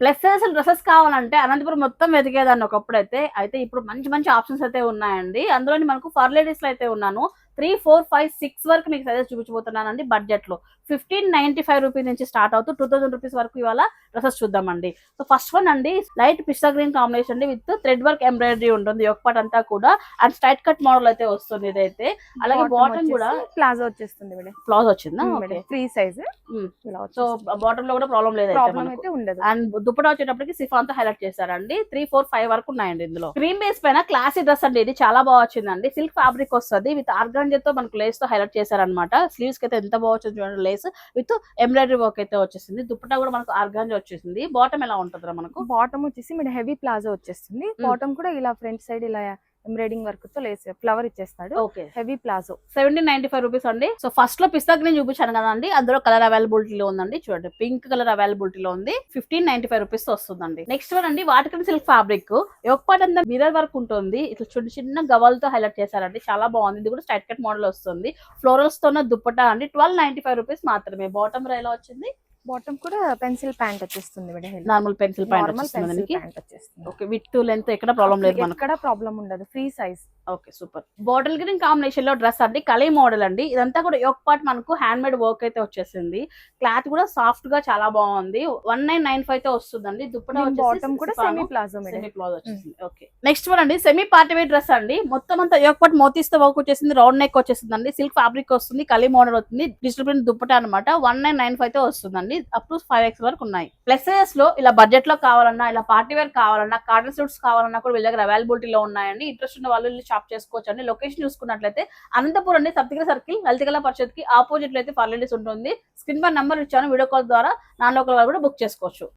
Plus అసలు dresses కావాలంటే అనంతపురం మొత్తం వెతికేదాన్ని ఒకప్పుడు అయితే అయితే ఇప్పుడు మంచి మంచి ఆప్షన్స్ అయితే ఉన్నాయండి. అందులోని మనకు ఫర్ లేడీస్లో అయితే ఉన్నాను. త్రీ ఫోర్ ఫైవ్ సిక్స్ వరకు మీకు సజెస్ట్ చూపించబోతున్నానండి బడ్జెట్లో ఫిఫ్టీన్ నైన్టీ ఫైవ్ రూపీస్ నుంచి స్టార్ట్ అవుతూ టూ థౌసండ్ రూపీస్ వరకు ఇవాళ డ్రెస్సెస్ చూద్దామండి. సో ఫస్ట్ వన్ అండి లైట్ పిస్తా గ్రీన్ కాంబినేషన్ అండి విత్ థ్రెడ్ వర్క్ ఎంబ్రాయిడరీ ఉంటుంది. ఒక పార్ట్ అంతా కూడా. అండ్ స్ట్రైట్ కట్ మోడల్ అయితే వస్తుంది ఇదైతే. అలాగే బాటమ్ కూడా ప్లాజో వచ్చేస్తుంది ఫ్లాస్ వచ్చిందా? Free size. సో బాటమ్లో కూడా ప్రాబ్లం లేదు అయితే ప్రాబ్లం మనకు. అయితే ఉండదు. అండ్ దుప్పటా వచ్చేటప్పటికి సిఫాన్తో హైలైట్ చేశారండి. త్రీ ఫోర్ ఫైవ్ వరకు ఉన్నాయండి ఇందులో. క్రీమ్ బేస్ పైన క్లాసీ డ్రెస్ అండి ఇది. చాలా బాగా వచ్చిందండి. సిల్క్ ఫ్యాబ్రిక్ వస్తుంది. విత్ ఆర్గాంజా తో మనకు లేస్తో హైలైట్ చేశారనమాట స్లీవ్స్కి అయితే ఎంత బాగా వచ్చింది చూడండి లేస్ విత్ ఎంబ్రాయిడరీ వర్క్ అయితే వచ్చేసింది. దుప్పటా కూడా మనకు ఆర్గాంజా వచ్చేసింది. బాటమ్ ఎలా ఉంటుందిరా మనకు? బాటమ్ వచ్చేసి మీరు హెవీ ప్లాజో వచ్చేస్తుంది. బాటమ్ కూడా ఇలా ఫ్రంట్ సైడ్ ఇలా ఎంబ్రాయిడింగ్ వర్క్తో లేస్ ఫ్లవర్ ఇచ్చేస్తాడు. Okay. Heavy palazzo. Seventeen ninety five rupees అండి. సో ఫస్ట్లో పిస్తా గ్రీన్ చూపించాను కదండి అందులో కలర్ అవైలబిలిటీలో ఉందండి. చూడండి పింక్ కలర్ అవైలబిలిటీలో ఉంది. ఫిఫ్టీన్ నైన్టీ ఫైవ్ రూపీస్ వస్తుందండి. నెక్స్ట్ వన్ అండి వాటికన్ సిల్క్ ఫ్యాబ్రిక్. ఒక పార్ట్ అంతా మిరర్ వర్క్ ఉంటుంది. ఇట్లా చిన్న చిన్న గవలతో హైలైట్ చేశారండి. చాలా బాగుంది. ఇది కూడా స్టైట్ కట్ మోడల్ వస్తుంది. ఫ్లోరల్స్తో ఉన్న దుప్పటా అండి. ట్వెల్వ్ నైన్టీ ఫైవ్ రూపీస్ మాత్రమే. బాటమ్ ఎలా వచ్చింది. బాటమ్ కూడా పెన్సిల్ ప్యాంట్ వచ్చేస్తుంది మేడం నార్మల్ పెన్సిల్ ప్యాంట్ మనకి. వచ్చేస్తుంది. ఓకే విత్ లెంత్ ఎక్కడ ప్రాబ్లం లేదు మనకు. ఎక్కడ ప్రాబ్లం ఉండదు free size. Okay super. Bottle green కాంబినేషన్లో డ్రెస్ అండి కలీ మోడల్ అండి. ఇదంతా కూడా ఒక పార్ట్ మనకు హ్యాండ్ మేడ్ వర్క్ అయితే వచ్చేసింది. క్లాత్ కూడా సాఫ్ట్గా చాలా బాగుంది. వన్ నైన్ నైన్ ఫైవ్ అయితే వస్తుందండి. దుప్పటా బాటమ్ కూడా సెమీ ప్లాజో సెమీ క్లాత్ వచ్చేసింది. ఓకే. నెక్స్ట్ వన్ అండి సెమీ పార్టీ వేర్ డ్రెస్ అండి. మొత్తం అంతా ఒక పార్ట్ మోతీస్తో వర్క్ వచ్చేసింది. రౌండ్ నెక్ వచ్చేసింది అండి సిల్క్ ఫ్యాబ్రిక్ వస్తుంది కలీ మోడల్ వస్తుంది. డిజిటల్ ప్రింట్ దుప్పటా అనమాట వన్ నైన్ నైన్ ఫైవ్ అయితే వస్తుందండి. అప్ టు ఫైవ్ ఎక్స్ వరకు ఉన్నాయి. ప్లస్ సైజెస్లో ఇలా బడ్జెట్లో కావాలన్నా ఇలా పార్టీ వేర్ కావాలన్నా కాటన్ సూట్స్ కావాలన్నా కూడా వీళ్ళ దగ్గర అవైలబిలిటీ లో ఉన్నాయండి ఇంట్రెస్ట్ ఉన్న వాళ్ళు షాప్ చేసుకోవచ్చు అండి లొకేషన్ చూసుకున్నట్లయితే అనంతపురం అండి సప్తగిరి సర్కిల్ లలితకళ పరిషత్కి ఆపోజిట్లో అయితే ఫర్లేడీస్ ఉంటుంది. స్క్రీన్ పర్ నెంబర్ ఇచ్చాను వీడియో కాల్ ద్వారా నాన్ లోకల్ వాళ్ళు కూడా బుక్ చేసుకోవచ్చు.